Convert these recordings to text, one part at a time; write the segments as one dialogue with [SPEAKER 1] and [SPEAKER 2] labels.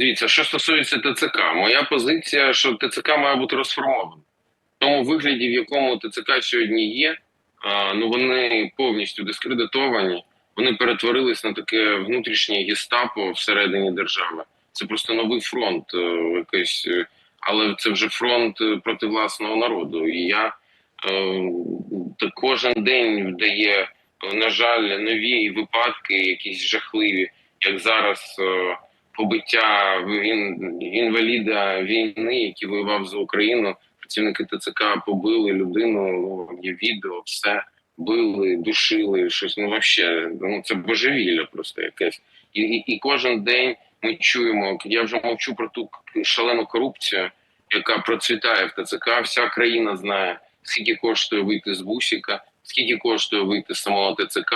[SPEAKER 1] Дивіться, що стосується ТЦК, моя позиція, що ТЦК має бути розформована. В тому вигляді, в якому ТЦК сьогодні є, ну вони повністю дискредитовані. Вони перетворились на таке внутрішнє гестапо всередині держави. Це просто новий фронт, е, якийсь, е, але це вже фронт е, проти власного народу. І я е, кожен день дає, е, на жаль, нові випадки, якісь жахливі, як зараз. е, побиття інваліда війни, який воював за Україну. Працівники ТЦК побили людину. Ну є відео, все били, душили, щось. Ну вообще, ну це божевілля просто якесь. І, і, і кожен день ми чуємо. Я вже мовчу про ту шалену корупцію, яка процвітає в ТЦК. Вся країна знає, скільки коштує вийти з бусіка, скільки коштує вийти з самого ТЦК.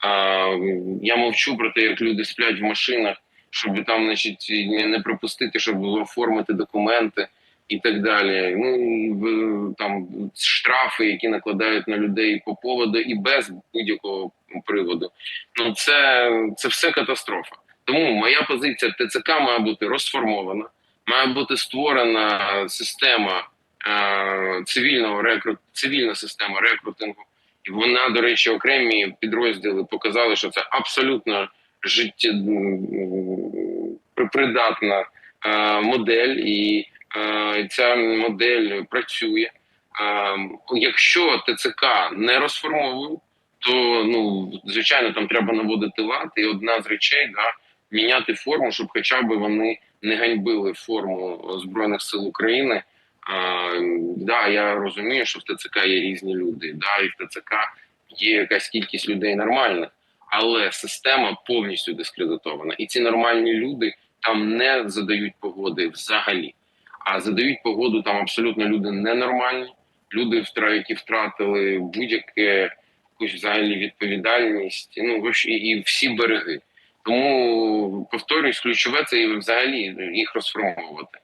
[SPEAKER 1] А, я мовчу про те, як люди сплять в машинах щоб там, значить, не пропустити, щоб оформити документи і так далі. Ну там штрафи, які накладають на людей по поводу і без будь-якого приводу. Ну це, це все катастрофа. Тому моя позиція ТЦК має бути розформована, має бути створена система е, цивільного рекрут, цивільна система рекрутингу. І вона, до речі, окремі підрозділи показали, що це абсолютно життєпридатна е, модель, і е, ця модель працює. Е, Якщо ТЦК не розформовують, то ну звичайно там треба наводити лад. І одна з речей да міняти форму, щоб хоча б вони не ганьбили форму збройних сил України. А, да, я розумію, що в ТЦК є різні люди. Да, і в ТЦК є якась кількість людей нормальних, але система повністю дискредитована. І ці нормальні люди там не задають погоди взагалі. А задають погоду там абсолютно люди ненормальні, люди, які втратили будь-яке якусь взагалі відповідальність. Ну і всі береги. Тому повторюсь, ключове це і взагалі їх розформовувати.